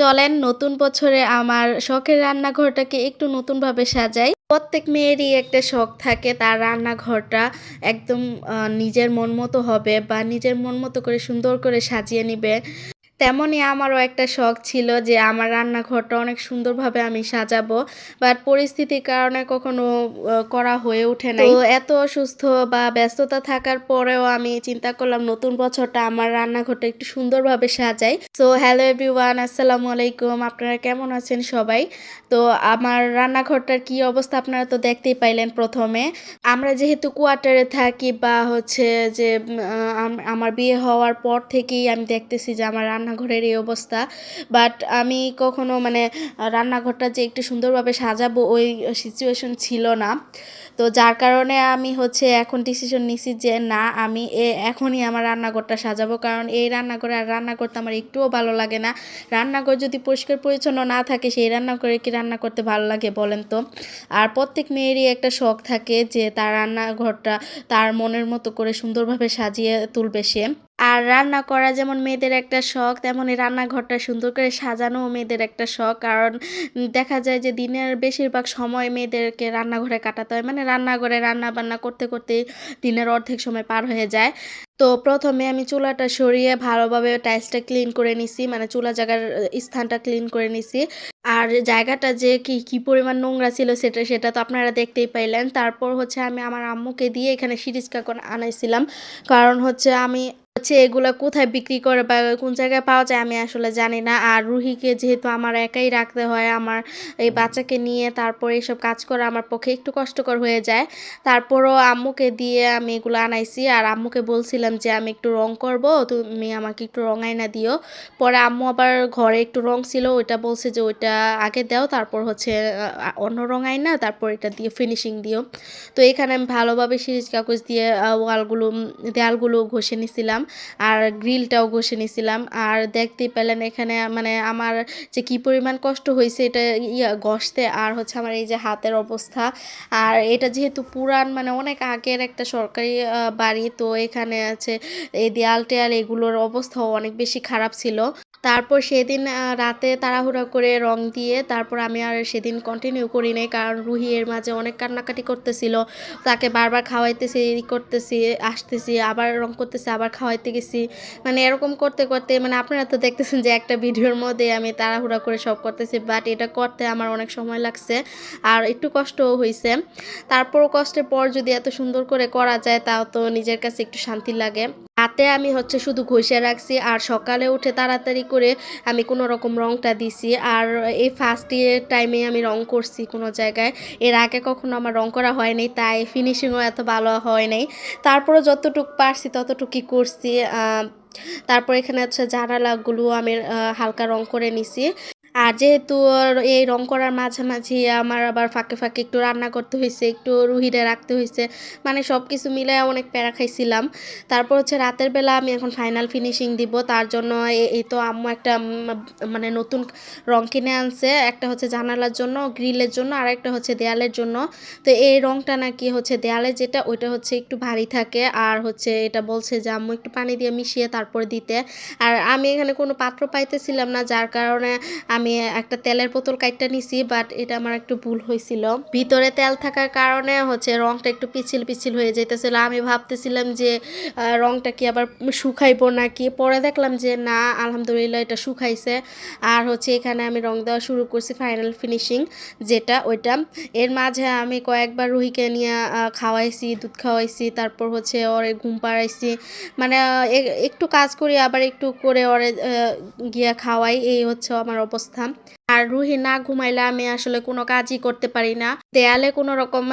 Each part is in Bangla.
চলেন নতুন বছরে আমার শখের রান্নাঘরটাকে একটু নতুনভাবে সাজাই। প্রত্যেক মেয়েরই একটা শখ থাকে, তার রান্নাঘরটা একদম নিজের মন মতো হবে বা নিজের মন মতো করে সুন্দর করে সাজিয়ে নিবে। তেমনই আমারও একটা শখ ছিল যে আমার রান্নাঘরটা অনেক সুন্দরভাবে আমি সাজাবো বাট পরিস্থিতির কারণে কখনো করা হয়ে ওঠে না তো এত অসুস্থ বা ব্যস্ততা থাকার পরেও আমি চিন্তা করলাম নতুন বছরটা আমার রান্নাঘরটা একটু সুন্দরভাবে সাজাই। তো হ্যালো এভরিওয়ান আসসালামু আলাইকুম, আপনারা কেমন আছেন সবাই? তো আমার রান্নাঘরটার কি অবস্থা আপনারা তো দেখতেই পাইলেন প্রথমে। আমরা যেহেতু কোয়ার্টারে থাকি বা হচ্ছে যে আমার বিয়ে হওয়ার পর থেকেই আমি দেখতেছি যে আমার রান্নাঘরের এই অবস্থা। বাট আমি কখনো মানে রান্নাঘরটা যে একটু সুন্দরভাবে সাজাবো ওই সিচুয়েশন ছিল না। তো যার কারণে আমি হচ্ছে এখন ডিসিশন নিছি যে না, আমি এ এখনই আমার রান্নাঘরটা সাজাবো। কারণ এই রান্নাঘরে আর রান্না করতে আমার একটুও ভালো লাগে না। রান্নাঘর যদি পরিষ্কার পরিচ্ছন্ন না থাকে, সেই রান্নাঘরে কি রান্না করতে ভালো লাগে বলেন তো? আর প্রত্যেক মেয়েরই একটা শখ থাকে যে তার রান্নাঘরটা তার মনের মতো করে সুন্দরভাবে সাজিয়ে তুলবে সে। আর রান্না করা যেমন মেয়েদের একটা শখ তেমনই রান্নাঘরটা সুন্দর করে সাজানো মেয়েদের একটা শখ। কারণ দেখা যায় যে দিনের বেশিরভাগ সময় মেয়েদেরকে রান্নাঘরে কাটাতে হয়। মানে রান্নাঘরে রান্না বান্না করতে করতে দিনের অর্ধেক সময় পার হয়ে যায়। তো প্রথমে আমি চুলাটা সরিয়ে ভালোভাবে টাইলসটা ক্লিন করে নিছি। মানে চুলা জায়গার স্থানটা ক্লিন করে নিছি। আর জায়গাটা যে কি কি পরিমাণ নোংরা ছিল সেটা সেটা তো আপনারা দেখতেই পাইলেন। তারপর হচ্ছে আমি আমার আম্মুকে দিয়ে এখানে সিরিজ কাকন আনাইছিলাম। কারণ হচ্ছে আমি হচ্ছে এগুলা কোথায় বিক্রি করে বা কোন জায়গায় পাওয়া যায় আমি আসলে জানি না। আর রুহিকে যেহেতু আমার একাই রাখতে হয় আমার এই বাচ্চাকে নিয়ে তারপরে এইসব কাজ করা আমার পক্ষে একটু কষ্টকর হয়ে যায়। তারপরও আম্মুকে দিয়ে আমি এগুলো আনাইছি আর আম্মুকে বলছিলাম যে আমি একটু রং করব তুমি আমাকে একটু রং আইনা দিও। পরে আম্মু আবার ঘরে একটু রং ছিল ওইটা বলছে যে ওইটা আগে দাও তারপর হচ্ছে অন্য রং আইনা তারপর এটা দিয়ে ফিনিশিং দিও। তো এখানে আমি ভালোভাবে সিরিজ কাগজ দিয়ে ওয়ালগুলো দেয়ালগুলো ঘষে নিছিলাম। আর গ্রিলটাও ঘষে নিয়েছিলাম। আর দেখতেই পেলেন এখানে মানে আমার যে কি পরিমাণ কষ্ট হয়েছে এটা ইয়া ঘষতে, আর হচ্ছে আমার এই যে হাতের অবস্থা। আর এটা যেহেতু পুরান মানে অনেক আগের একটা সরকারি বাড়ি, তো এখানে আছে এই দেয়াল টেয়াল, এগুলোর অবস্থাও অনেক বেশি খারাপ ছিল। তারপর সেদিন রাতে তাড়াহুড়া করে রং দিয়ে তারপর আমি আর সেদিন কন্টিনিউ করি নাই, কারণ রুহি এর মাঝে অনেক কান্নাকাটি করতেছিল। তাকে বারবার খাওয়াইতেছি করতেছি, আসতেছি, আবার রং করতেছি, আবার খাওয়াইতে গেছি। মানে এরকম করতে করতে মানে আপনারা তো দেখতেছেন যে একটা ভিডিওর মধ্যে আমি তাড়াহুড়া করে সব করতেছি বাট এটা করতে আমার অনেক সময় লাগছে আর একটু কষ্টও হয়েছে তারপর কষ্টের পর যদি এত সুন্দর করে করা যায়, তাও তো নিজের কাছে একটু শান্তি লাগে। রাতে আমি হচ্ছে শুধু ঘষে রাখছি আর সকালে উঠে তাড়াতাড়ি করে আমি কোনো রকম রংটা দিছি। আর এই ফার্স্ট ইয়ার টাইমে আমি রং করছি কোনো জায়গায়। এর আগে কখনো আমার রং করা হয়নি, তাই ফিনিশিংও এত ভালো হয় নাই। তারপরে যতটুক পারছি ততটুকুই করছি। তারপর এখানে হচ্ছে জানালাগুলো আমি হালকা রং করে নিছি। আর যেহেতু এই রং করার মাঝামাঝি আমার আবার ফাঁকে ফাঁকে একটু রান্না করতে হয়েছে একটু রুহিরে রাখতে হয়েছে মানে সব কিছু মিলে অনেক প্যারা খাইছিলাম। তারপর হচ্ছে রাতের বেলা আমি এখন ফাইনাল ফিনিশিং দিব, তার জন্য এই তো আম্মু একটা মানে নতুন রং কিনে আনছে, একটা হচ্ছে জানালার জন্য, গ্রিলের জন্য, আর একটা হচ্ছে দেয়ালের জন্য। তো এই রংটা নাকি হচ্ছে দেয়ালে যেটা, ওইটা হচ্ছে একটু ভারী থাকে, আর হচ্ছে এটা বলছে যে আম্মু একটু পানি দিয়ে মিশিয়ে তারপর দিতে। আর আমি এখানে কোনো পাত্র পাইতেছিলাম না, যার কারণে আমি একটা তেলের বোতল কাইটটা নিছি বাট এটা আমার একটু ভুল হয়েছিল। ভিতরে তেল থাকার কারণে হচ্ছে রংটা একটু পিছিল পিছিল হয়ে যেতেছিল আমি ভাবতেছিলাম যে রংটা কি আবার শুকাইবো নাকি? পরে দেখলাম যে না, আলহামদুলিল্লাহ এটা শুকাইছে। আর হচ্ছে এখানে আমি রং দেওয়া শুরু করছি ফাইনাল ফিনিশিং যেটা ওইটা। এর মাঝে আমি কয়েকবার রুহিকে নিয়ে খাওয়াইছি, দুধ খাওয়াইছি, তারপর হচ্ছে ওরে ঘুম পাড়াইছি। মানে একটু কাজ করি, আবার একটু করে ওরে গিয়া খাওয়াই, এই হচ্ছে আমার অবস্থা। tá? আর রুহি না ঘুমাইলে আমি আসলে কোনো কাজই করতে পারি না। দেয়ালে কোনো রকম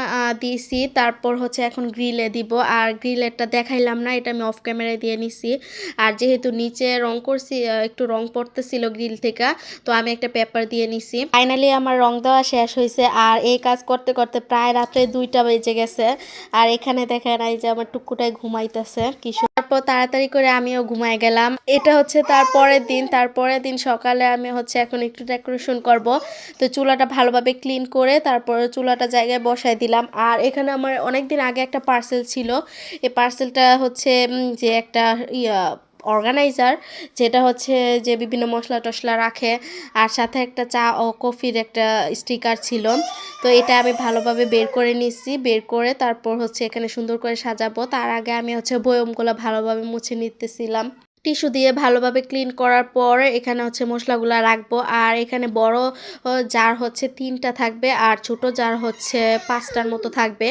দিয়েছি তারপর হচ্ছে এখন গ্রিলে দিব। আর গ্রিলেরটা দেখাইলাম না, এটা আমি অফ ক্যামেরায় দিয়ে নিছি। আর যেহেতু নিচে রং করছি একটু রং পড়তেছিল গ্রিল থেকে, তো আমি একটা পেপার দিয়ে নিছি। ফাইনালি আমার রং দেওয়া শেষ হয়েছে আর এই কাজ করতে করতে প্রায় রাত্রে দুইটা বেজে গেছে। আর এখানে দেখেন এই যে আমার টুকুটাই ঘুমাইতেছে, কি সুন্দর। তারপর তাড়াতাড়ি করে আমিও ঘুমাই গেলাম। এটা হচ্ছে তার পরের দিন তারপরের দিন সকালে আমি হচ্ছে এখন একটু ডেকোরেশন করব। তো চুলাটা ভালোভাবে ক্লিন করে তারপর চুলাটা জায়গায় বসায় দিলাম। আর এখানে আমার অনেক দিন আগে একটা পার্সেল ছিল। এই পার্সেলটা হচ্ছে যে একটা, ইয়া অর্গানাইজার যেটা হচ্ছে যে বিভিন্ন মশলা টশলা রাখে। আর সাথে একটা চা ও কফির একটা স্টিকার ছিল। তো এটা আমি ভালোভাবে বের করে নিচ্ছি। বের করে তারপর হচ্ছে এখানে সুন্দর করে সাজাবো। তার আগে আমি হচ্ছে বয়মগুলো ভালোভাবে মুছে নিতেছিলাম। টিস্যু দিয়ে ভালোভাবে ক্লিন করার পর এখানে হচ্ছে মশলাগুলো রাখব। আর এখানে বড় জার হচ্ছে তিনটা থাকবে আর ছোট জার হচ্ছে পাঁচটার মতো থাকবে।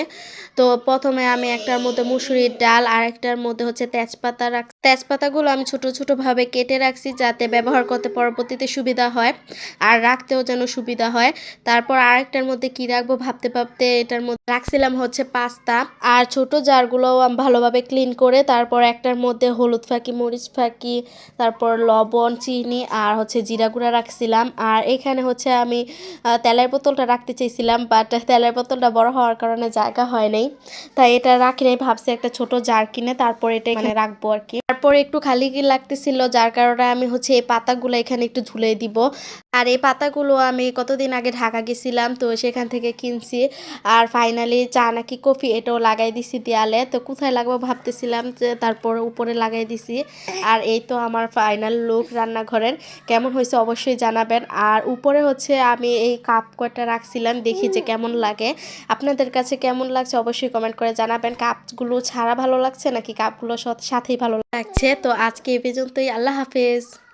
তো প্রথমে আমি একটার মধ্যে মুসুরির ডাল আর একটার মধ্যে হচ্ছে তেজপাতা রাখ, তেজপাতাগুলো আমি ছোট ছোটোভাবে কেটে রাখছি যাতে ব্যবহার করতে পরবর্তীতে সুবিধা হয় আর রাখতেও যেন সুবিধা হয়। তারপর আরেকটার মধ্যে কি রাখব ভাবতে ভাবতে এটার মধ্যে রাখছিলাম হচ্ছে পাস্তা। আর ছোট জারগুলোও আমি ভালোভাবে ক্লিন করে তারপর একটার মধ্যে হলুদ ফাঁকি, মরিচ ফাঁকি তারপর লবণ চিনি আর হচ্ছে জিরা গুঁড়া রাখছিলাম। আর এখানে হচ্ছে আমি তেলের বোতলটা রাখতে চেয়েছিলাম বাট তেলের বোতলটা বড় হওয়ার কারণে জায়গা হয় নাই। তাই এটা রাখি নাই ভাবছি একটা ছোট জার কিনে তারপর এটা এখানে রাখব আর কি। তারপর একটু খালি কি লাগতেছিল যার কারণে আমি হচ্ছে এই পাতাগুলো এখানে একটু ঝুলে দিব। আর এই পাতাগুলো আমি কতদিন আগে ঢাকা গেছিলাম, তো সেখান থেকে কিনছি। আর ফাইনালি চা নাকি কফি এটাও লাগাই দিছি দেয়ালে। তো কোথায় লাগবো ভাবতেছিলাম যে তারপর উপরে লাগাই দিছি। আর এই তো আমার ফাইনাল লুক রান্নাঘরের। কেমন হয়েছে অবশ্যই জানাবেন। আর উপরে হচ্ছে আমি এই কাপ কয়টা রাখছিলাম, দেখি যে কেমন লাগে। আপনাদের কাছে কেমন লাগছে অবশ্যই কমেন্ট করে জানাবেন। কাপগুলো ছাড়া ভালো লাগছে নাকি কাপগুলো সাথেই ভালো লাগছে? তো আজকে এই পর্যন্তই। আল্লাহ হাফেজ।